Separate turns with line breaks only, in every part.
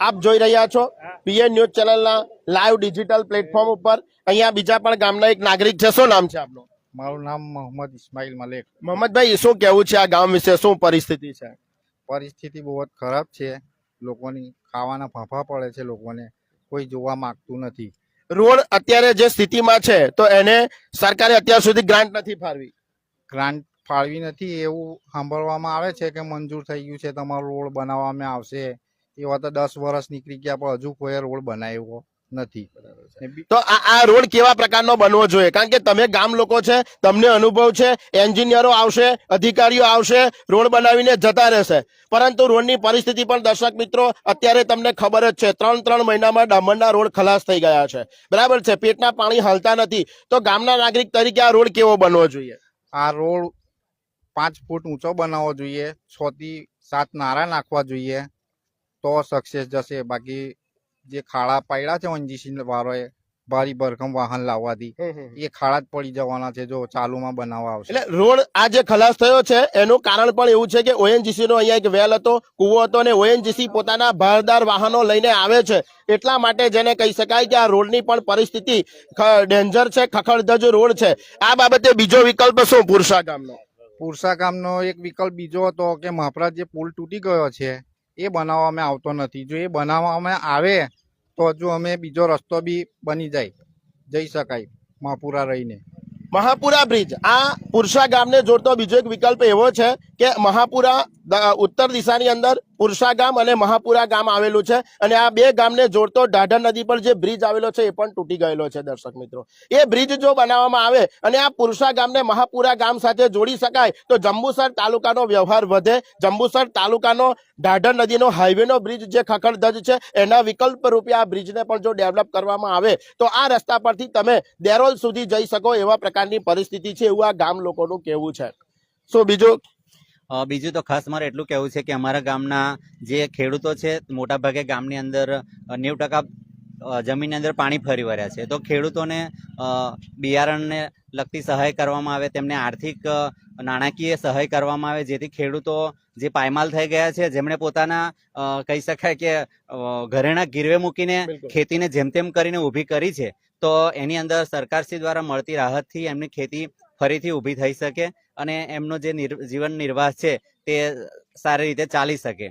આપ જોઈ રહ્યા છો પીએન ન્યૂઝ ચેનલના લાઈવ ડિજિટલ પ્લેટફોર્મ ઉપર. અહીંયા બીજા પણ ગામના એક નાગરિક છે. શું નામ છે આપનું?
મારું નામ મોહમ્મદ ઇસ્માઇલ મલેક.
મોહમ્મદભાઈ શું કેવું છે આ ગામ વિશે? શું પરિસ્થિતિ છે?
પરિસ્થિતિ બહુ જ ખરાબ છે. લોકોની ખાવાના ફાંફા પડે છે લોકોને. કોઈ જોવા માંગતું નથી.
રોડ અત્યારે જે સ્થિતિમાં છે, તો એને સરકારે અત્યાર સુધી ગ્રાન્ટ નથી ફાળવી.
ગ્રાન્ટ ફાળવી નથી એવું સાંભળવામાં આવે છે કે મંજૂર થઈ ગયું છે, તમારો રોડ બનાવવામાં આવશે. એવા તો દસ વર્ષ નીકળી ગયા, પણ હજુ કોઈ રોડ બનાવ્યો. નથી.
તો આ આ રોડ કેવા પ્રકારનો બનવો જોઈએ? કારણ કે તમે ગામ લોકો છે તમને અનુભવ છે એન્જિનિયરો આવશે અધિકારીઓ આવશે રોડ બનાવીને જતા રહેશે. પરંતુ રોડની પરિસ્થિતિ પણ દર્શક મિત્રો અત્યારે તમને ખબર જ છે ત્રણ ત્રણ મહિનામાં ડામરના રોડ ખલાસ થઈ ગયા છે. બરાબર છે? પેટના પાણી હાલતા નથી. તો ગામના નાગરિક તરીકે આ રોડ કેવો બનવો જોઈએ?
આ રોડ પાંચ ફૂટ ઊંચો બનાવવો જોઈએ છ થી સાત નારા નાખવા જોઈએ તો સક્સેસ જશે. બાકી જે ખાડા પાડ્યા છે ઓનજીસી વાળોએ ભારી ભરખમ વાહન લાવવાથી એ ખાડા જ પડી જવાના છે જો ચાલુમાં બનાવવા આવશે.
એટલે રોડ આ જે ખલાસ થયો છે એનું કારણ પણ એવું છે કે ઓએનજીસી નો અહીંયા એક વેલ હતો કુવો હતો અને ઓએનજીસી પોતાના ભારદાર વાહનો લઈને આવે છે. એટલા માટે જેને કહી શકાય કે આ રોડની પણ પરિસ્થિતિ ડેન્જર છે ખખડધજ રોડ છે. આ બાબતે બીજો વિકલ્પ શું પુરસા ગામનો?
પુરસા ગામનો એક વિકલ્પ બીજો હતો કે મહાપરા જે પુલ તૂટી ગયો છે. એ બનાવવામાં આવતો નથી. જો એ બનાવવામાં આવે, તો હજુ અમે બીજો રસ્તો બી બની જાય. જઈ શકાય મહાપુરા રહીને.
મહાપુરા બ્રિજ. આ પુરસા ગામને જોડતો બીજો એક વિકલ્પ એવો છે કે મહાપુરા ઉત્તર દિશાની અંદર પુરસા ગામ અને મહાપુરા ગામ આવેલું છે અને આ બે ગામને જોડતો ઢાઢર નદી પર જે બ્રિજ આવેલો છે એ પણ તૂટી ગયેલો છે, દર્શક મિત્રો. એ બ્રિજ જો બનાવવામાં આવે અને આ પુરસા ગામને મહાપુરા ગામ સાથે જોડી શકાય, તો જંબુસર તાલુકાનો વ્યવહાર વધે. જંબુસર તાલુકાનો ઢાઢર નદીનો હાઈવેનો બ્રિજ જે ખખડધજ છે, એના વિકલ્પ રૂપે આ બ્રિજને પણ જો ડેવલપ કરવામાં આવે, તો આ રસ્તા પરથી તમે દેરોલ સુધી જઈ શકો એવા પ્રકારની પરિસ્થિતિ છે એવું આ ગામ લોકોનું કહેવું છે. શું બીજું?
બીજું તો ખાસ મારે એટલું કહેવું છે કે અમારા ગામના જે ખેડૂતો છે મોટાભાગે ગામની અંદર નેવું ટકા જમીનની અંદર પાણી ફરી વળ્યા છે. તો ખેડૂતોને બિયારણને લગતી સહાય કરવામાં આવે તેમને આર્થિક નાણાકીય સહાય કરવામાં આવે જેથી ખેડૂતો જે પાયમાલ થઈ ગયા છે જેમણે પોતાના કહી શકાય કે ઘરેણા ગીરવે મૂકીને ખેતીને જેમ તેમ કરીને ઊભી કરી છે તો એની અંદર સરકારશ્રી દ્વારા મળતી રાહતથી એમની ખેતી ફરીથી ઊભી થઈ શકે અને એમનો જે નિર- જીવન નિર્વાહ છે તે સારી રીતે ચાલી શકે.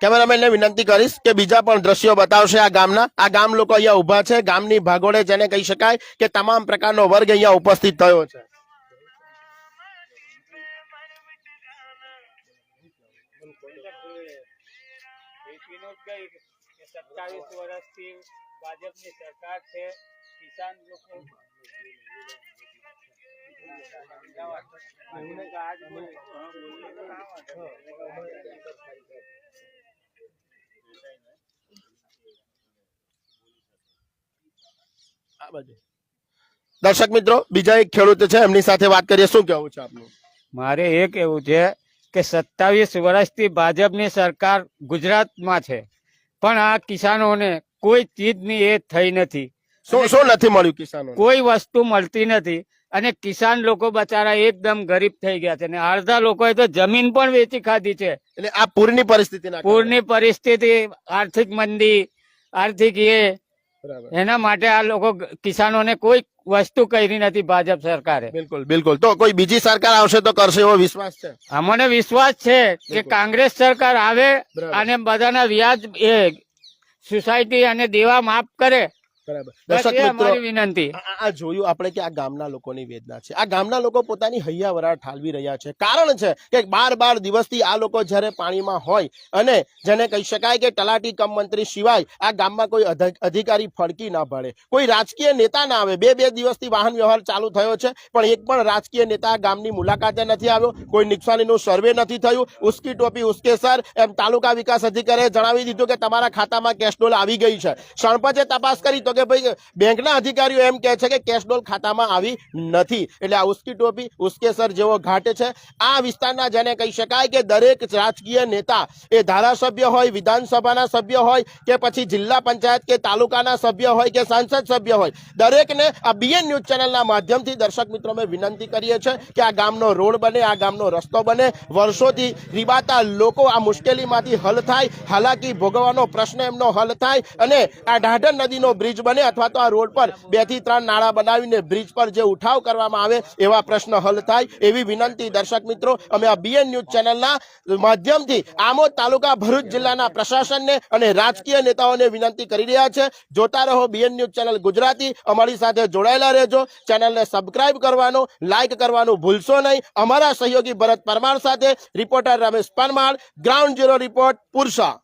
કેમેરામેનને વિનંતી કરીશ કે બીજા પણ દ્રશ્યો બતાવશે આ ગામના. આ ગામ લોકો અહીંયા ઊભા છે. ગામની ભાગોળે જેને કહી શકાય કે તમામ પ્રકારનો વર્ગ અહીંયા ઉપસ્થિત થયો છે.
સત્તાવીસ વર્ષથી ભાજપની સરકાર છે. કિસાન લોકો.
દર્શક મિત્રો બીજા એક ખેડૂત છે એમની સાથે વાત કરીએ. શું કેવું છે આપનું?
મારે એ કેવું છે કે સત્તાવીસ વર્ષથી ભાજપની સરકાર ગુજરાતમાં છે પણ આ કિસાનોને કોઈ ચીજની એ થઈ નથી.
શું શું નથી મળ્યું કિસાનો
કોઈ વસ્તુ મળતી નથી. અને કિસાન લોકો બચારા એકદમ ગરીબ થઈ ગયા છે. અને અડધા લોકોએ તો જમીન પણ વેચી ખાધી છે.
એટલે આ પૂરની પરિસ્થિતિ
પૂરની પરિસ્થિતિ આર્થિક મંદી આર્થિક એ. એના માટે આ લોકો કિસાનોને કોઈ વસ્તુ કરી નથી ભાજપ સરકારે.
બિલકુલ બિલકુલ. તો કોઈ બીજી સરકાર આવશે તો કરશે એવો વિશ્વાસ છે?
અમને વિશ્વાસ છે કે કોંગ્રેસ સરકાર આવે અને બધાના વ્યાજ એ સોસાયટી અને દેવા માફ કરે
બરાબર. દર્શક મિત્રો
વિનંતી.
આ- આ જોયું આપણે કે આ ગામના લોકોની વેદના છે. આ ગામના લોકો પોતાની હૈયાવરા ઠાલવી રહ્યા છે. કારણ છે કે બાર બાર દિવસથી આ લોકો જ્યારે પાણીમાં હોય અને જેને કહી શકાય કે તલાટી કમ મંત્રી સિવાય આ ગામમાં કોઈ અધિકારી ફડકી ના ભળે કોઈ રાજકીય નેતા ના આવે. બે બે દિવસથી વાહન વ્યવહાર ચાલુ થયો છે પણ એક પણ રાજકીય નેતા ગામની મુલાકાતે નથી આવ્યો. કોઈ નુકસાનીનું સર્વે નથી થયું. ઉસકી ટોપી ઉસકે સર એમ તાલુકા વિકાસ અધિકારીએ જણાવી દીધું કે તમારા ખાતામાં કેશ ડોલ આવી ગઈ છે. સરપંચે તપાસ કરી તો કે ભાઈ બેંકના અધિકારીઓ એમ કહે છે કે કેશડોલ ખાતામાં આવી નથી. એટલે આ ઉસ્કી ટોપી ઉસ્કેસર જેવો ઘાટ છે. આ વિસ્તારના જેને કહી શકાય કે દરેક રાજકીય નેતા એ ધારાસભ્ય હોય, વિધાનસભાના સભ્ય હોય કે પછી જિલ્લા પંચાયત કે તાલુકાના સભ્ય હોય કે સાંસદ સભ્ય હોય, દરેકને આ બીએન ન્યૂઝ ચેનલના માધ્યમથી દર્શક મિત્રો અમે વિનંતી કરીએ છીએ કે આ ગામનો રોડ બને, આ ગામનો રસ્તો બને. વર્ષોથી રીબાતા લોકો આ મુશ્કેલીમાંથી હલ થાય. હાલાકી ભોગવવાનો પ્રશ્ન એમનો હલ થાય અને આ ઢાઢર નદીનો બ્રિજ બને અથવા તો આ રોડ પર બેથી ત્રણ નાળા બનાવીને બ્રિજ પર જે ઉઠાવ કરવામાં આવે એવા પ્રશ્ન હલ થાય એવી વિનંતી. દર્શક મિત્રો અમે આ બીએન ન્યૂઝ ચેનલના માધ્યમથી આમોદ તાલુકા ભરૂચ જિલ્લાના પ્રશાસનને અને રાજકીય નેતાઓને વિનંતી કરી રહ્યા છે. જોતા રહો બીએન ન્યૂઝ ચેનલ ગુજરાતી. અમારી સાથે જોડાયેલા રહેજો. ચેનલને સબસ્ક્રાઇબ કરવાનો લાઇક કરવાનું ભૂલશો નહીં. અમારા સહયોગી ભરત પરમાર સાથે reporter Ramesh Parmar. Ground zero report Pursa